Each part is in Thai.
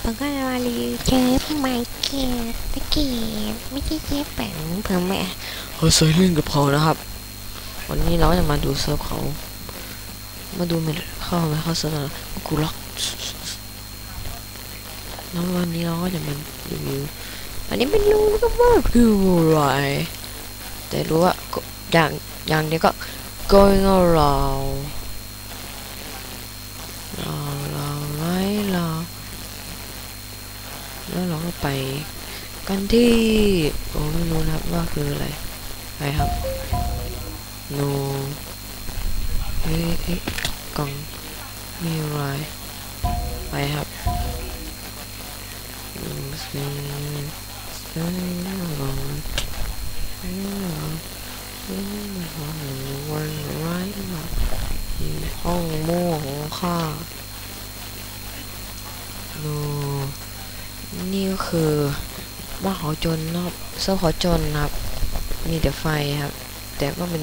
ผมก็จะมารีวิวเชฟไมเคิลตะเกียบไม่ใช่เชฟแป้งเพิ่มแม่เขาเคยเล่นกับเขานะครับ วันนี้เราจะมาดูเซิร์ฟเขา มาดูมันเข้าไหมเข้าเซิร์ฟแล้วกูล็อกแล้ววันนี้เราก็จะมารีวิวอันนี้ไม่รู้ก็ว่าคืออะไรแต่รู้ว่าอย่างอย่างเดียวก็ going around เราเราไล่เรา แล้วเราก็ไปกันที่ผมไม่รู้นะครับว่าคืออะไรไปครับ no เฮ้ยเอ๊ะกล่องมีอะไรไปครับอืมสิสิลองสิลองสิลองวันไรหรอที่ห้องโม่ของข้า no นี่ ก็คือบ้านหอจนนะครับเซิร์ฟหอจนนะครับ มีแต่ไฟครับ แต่ก็เป็น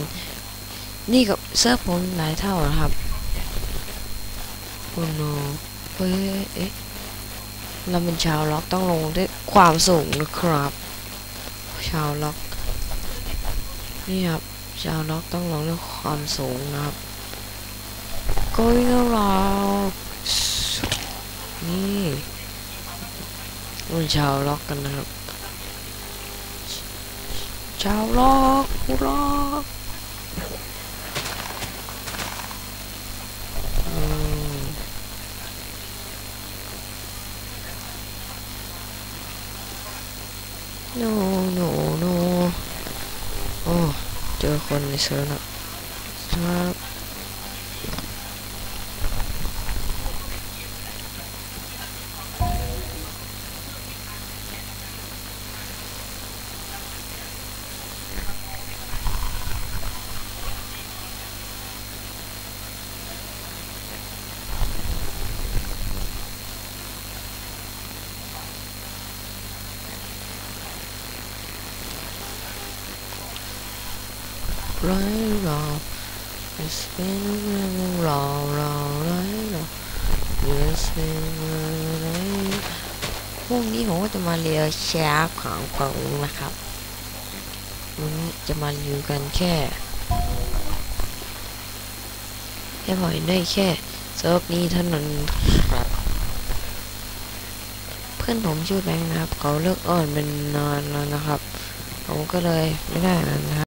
นี่กับเซิร์ฟผมหลายเท่านะครับโอ้โนเฮ้ยเอ๊ะเราเป็นชาวล็อกต้องลงด้วยความสูงนะครับ ชาวล็อก นี่ครับ ชาวล็อกต้องลงด้วยความสูงนะครับ going around นี่ เป็นชาวล็อกกันนะครับ ชาวล็อกกูล็อกอืม no no no โอ้เจอคนในเซิร์ฟแล้วครับ ไรรอ It's been a long รอรอไรรอ It's been a long พรุ่งนี้ผมก็จะมาเรียนแชฟของกล่องนะครับวันนี้จะมารีวิวกันแค่แค่พอเห็นได้แค่เซิร์ฟนี้เท่านั้นครับเพื่อนผมชื่อแบงค์นะครับ เขาเลิกอ่อนเป็นนานแล้วนะครับ ผมก็เลยไม่ได้นะครับ